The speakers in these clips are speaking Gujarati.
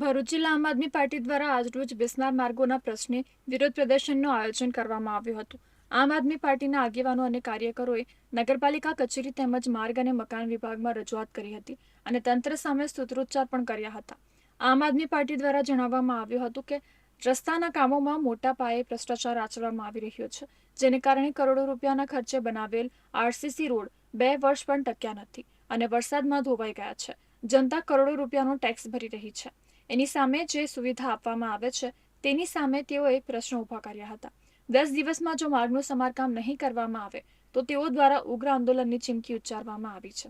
ભરૂચ જિલ્લા આમ આદમી પાર્ટી દ્વારા આજરોજ બેસનાર માર્ગોના પ્રશ્ને વિરોધ પ્રદર્શનનું આયોજન કરવામાં આવ્યું હતું. આમ આદમી પાર્ટીના આગેવાનો અને કાર્યકરોએ નગરપાલિકા કચેરી તેમજ માર્ગ અને મકાન વિભાગમાં રજૂઆત કરી હતી અને તંત્ર સામે સૂત્રોચ્ચાર પણ કર્યા હતા. આમ આદમી પાર્ટી દ્વારા જણાવવામાં આવ્યું હતું કે, રસ્તાના કામોમાં મોટા પાયે ભ્રષ્ટાચાર આચરવામાં આવી રહ્યો છે, જેને કારણે કરોડો રૂપિયાના ખર્ચે બનાવેલ આરસીસી રોડ બે વર્ષ પણ ટક્યા નથી અને વરસાદમાં ધોવાઈ ગયા છે. જનતા કરોડો રૂપિયાનો ટેક્સ ભરી રહી છે. એની સામે જે સુવિધા આપવામાં આવે છે, તેની સામે તેઓએ પ્રશ્નો ઊભા કર્યા હતા. દસ દિવસમાં જો માર્ગનું સમારકામ નહીં કરવામાં આવે, તો તેઓ દ્વારા ઉગ્ર આંદોલનની ચીમકી ઉચ્ચારવામાં આવી છે.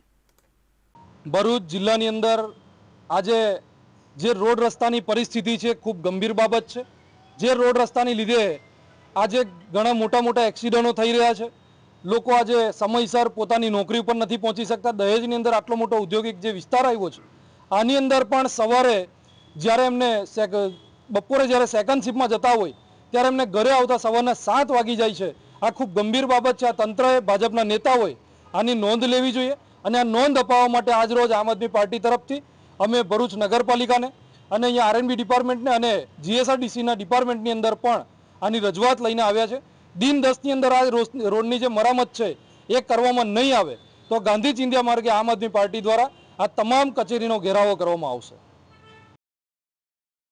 ભરૂચ જિલ્લાની અંદર આજે જે રોડ રસ્તાની પરિસ્થિતિ છે, ખૂબ ગંભીર બાબત છે. જે રોડ રસ્તાની લીધે આજે ઘણા મોટા મોટા એક્સિડન્ટો થઈ રહ્યા છે. લોકો આજે સમયસર પોતાની નોકરી ઉપર નથી પહોંચી શકતા. દહેજની અંદર આટલો મોટો ઔદ્યોગિક જે વિસ્તાર આવ્યો છે, આની અંદર પણ સવારે જ્યારે એમને બપોરે જ્યારે સેકન્ડ શિફ્ટમાં જતા હોય, ત્યારે એમને ઘરે આવતા સવારના સાત વાગી જાય છે. આ ખૂબ ગંભીર બાબત છે. આ તંત્રએ ભાજપના નેતા હોય, આની નોંધ લેવી જોઈએ અને આ નોંધ અપાવવા માટે આજ રોજ આમ આદમી પાર્ટી તરફથી અમે ભરૂચ નગરપાલિકાને અને અહીંયા આરએનબી ડિપાર્ટમેન્ટને અને જીએસઆરડીસીના ડિપાર્ટમેન્ટની અંદર પણ આની રજૂઆત લઈને આવ્યા છે. દિન દસની અંદર આ રોડની જે મરામત છે, એ કરવામાં નહીં આવે તો ગાંધી ચિંધ્યા માર્ગે આમ આદમી પાર્ટી દ્વારા આ તમામ કચેરીનો ઘેરાવો કરવામાં આવશે.